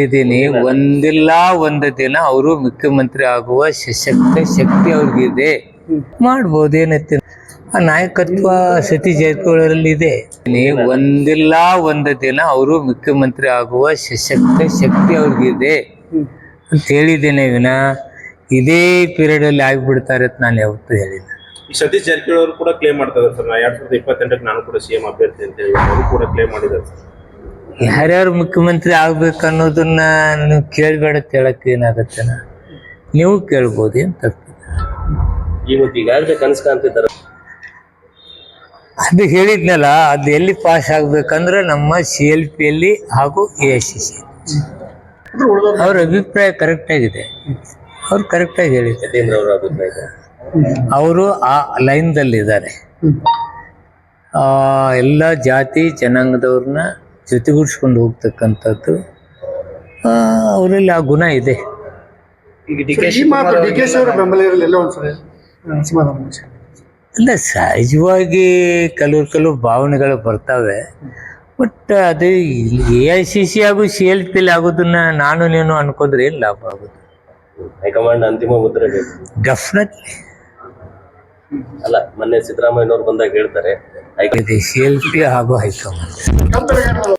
ಇದ್ದೀನಿ. ಒಂದಿಲ್ಲ ಒಂದು ದಿನ ಅವರು ಮುಖ್ಯಮಂತ್ರಿ ಆಗುವ ಸಶಕ್ತ ಶಕ್ತಿ ಅವ್ರಿಗಿದೆ. ಮಾಡ್ಬೋದು ಏನೈತಿ ಆ ನಾಯಕತ್ವ ಸತಿ ಜಾರಕಿಹೊಳಿ ಇದೆ. ನೀ- ಒಂದಿಲ್ಲ ಒಂದು ದಿನ ಅವರು ಮುಖ್ಯಮಂತ್ರಿ ಆಗುವ ಸಶಕ್ತ ಶಕ್ತಿ ಅವ್ರಿಗಿದೆ. ಅಂತ ಹೇಳಿದ್ದೇನೆ ವಿನ ಇದೇ ಪೀರಿಯಡ್ ಅಲ್ಲಿ ಆಗ್ಬಿಡ್ತಾರೆ ಅಂತ ನಾನು ಯಾವತ್ತೂ ಹೇಳಿಲ್ಲ. ಈ ಸತೀಶ್ ಜಾರಕಿಹೊಳಿ ಅವರು ಕೂಡ ಕ್ಲೇಮ್ ಮಾಡ್ತಾರೆ ಸರ್. ನಾ ಎರಡ್ ಸಾವಿರದ ಇಪ್ಪತ್ತೆಂಟಕ್ಕೆ ನಾನು ಕೂಡ ಸಿಎಂ ಅಭ್ಯರ್ಥಿ ಅಂತ ಹೇಳಿ ಅವರು ಕೂಡ ಕ್ಲೇಮ್ ಮಾಡಿದ್ದಾರೆ ಸರ್. ಯಾರ್ಯಾರು ಮುಖ್ಯಮಂತ್ರಿ ಆಗ್ಬೇಕು ಅನ್ನೋದನ್ನ ನೀವು ಕೇಳಬೇಡ ಹೇಳಕ್ಕೆ ಏನಾಗತ್ತೆ ನೀವು ಕೇಳ್ಬೋದು ಅಂತ ತಪ್ಪಿಲ್ಲ ಇವತ್ತು ಈಗಾಗಲೇ ಕನಸು ಕಾಣ್ತಿದ್ದಾರೆ? ಅದು ಹೇಳಿದ್ನಲ್ಲ ಅದು ಎಲ್ಲಿ ಪಾಸ್ ಆಗ್ಬೇಕಂದ್ರೆ ನಮ್ಮ ಸಿ ಎಲ್ ಪಿಯಲ್ಲಿ ಹಾಗೂ ಎ ಐ ಸಿ ಸಿ ಅವ್ರ ಅಭಿಪ್ರಾಯ ಕರೆಕ್ಟ್ ಆಗಿದೆ. ಅವ್ರು ಕರೆಕ್ಟ್ ಆಗಿ ಹೇಳಿದ್ದಾರೆ. ಅವರ ಅಭಿಪ್ರಾಯ ಅವರು ಆ ಲೈನ್ದಲ್ಲಿದ್ದಾರೆ ಎಲ್ಲ ಜಾತಿ ಜನಾಂಗದವ್ರನ್ನ ಜೊತೆಗೂಡಿಸ್ಕೊಂಡು ಹೋಗ್ತಕ್ಕಂಥದ್ದು ಆ, ಅವರಲ್ಲಿ ಆ ಗುಣ ಇದೆ. ಈಗ ಡಿ ಕೆ. ಅಲ್ಲ ಸಹಜವಾಗಿ ಕೆಲವು ಕೆಲವು ಭಾವನೆಗಳು ಬರ್ತವೆ. ಬಟ್ ಅದು ಎ ಐ ಸಿ ಸಿ ಹಾಗೂ ಸಿ ಎಲ್ ಪಿಲಿ ಆಗೋದನ್ನ ನಾನು ನೀನು ಅನ್ಕೊಂಡ್ರೆ ಏನು ಲಾಭ ಆಗೋದು? ಹೈಕಮಾಂಡ್ ಅಂತಿಮ ಮುದ್ರೆ ಬೇಕು. ಡೆಫಿನೆಟ್ಲಿ ಅಲ್ಲ ಮೊನ್ನೆ ಸಿದ್ದರಾಮಯ್ಯನವ್ರು ಬಂದಾಗ ಹೇಳ್ತಾರೆ high command C L P ಹಾಗೂ ಹೈಕಮಾಂಡ್.